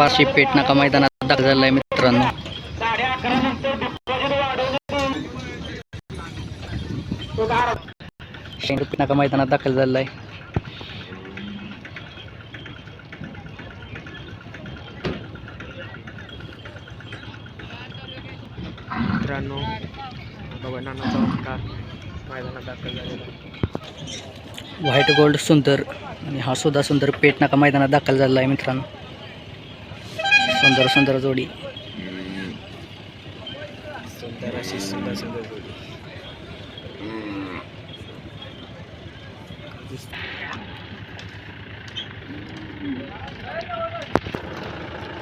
बारशे पेट नाका मैदानात दाखल झाला आहे मित्रांनो. शेंग पेट नाका मैदानात दाखल झाला आहे मित्रांनो बघा नाना चौकार मैदानात दाखल झालेला आहे. व्हाईट गोल्ड सुंदर आणि हा सुद्धा सुंदर पेट नाका मैदानात दाखल झाला आहे मित्रांनो. सुंदर सुंदर जोडी. सुंदर अशी सुंदर सुंदर जोडी.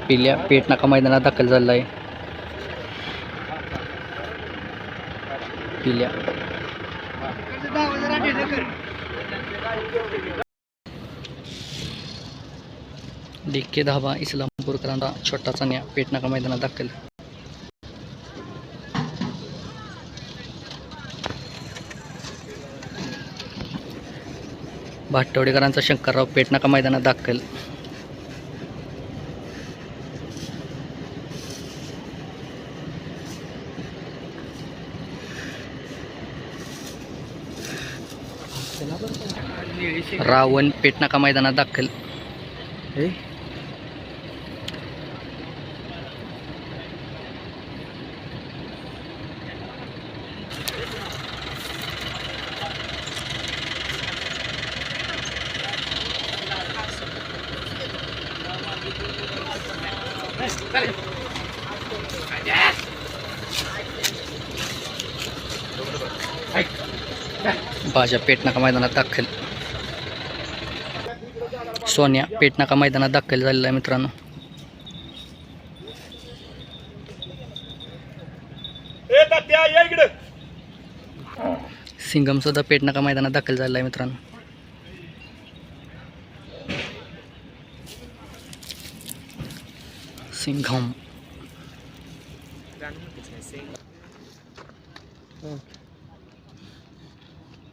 पिल्या पेट नाका मैदानात दाखल झाला आहे पिल्या. डिक्के धाबा इस्लामपूरकरांचा छोटा चण्या पेट नाका मैदानात दाखल. भाटवडेकरांचा शंकरराव पेट नाका मैदानात दाखल. रावण पेट नाका मैदानात दाखल. भाज्या पेट नाका मैदानात दाखल. सोन्या पेट नाका मैदानात दाखल झालेला आहे मित्रांनो. सिंगम सुद्धा पेट नाका मैदानात दाखल झालेला आहे मित्रांनो. 星空。嗯。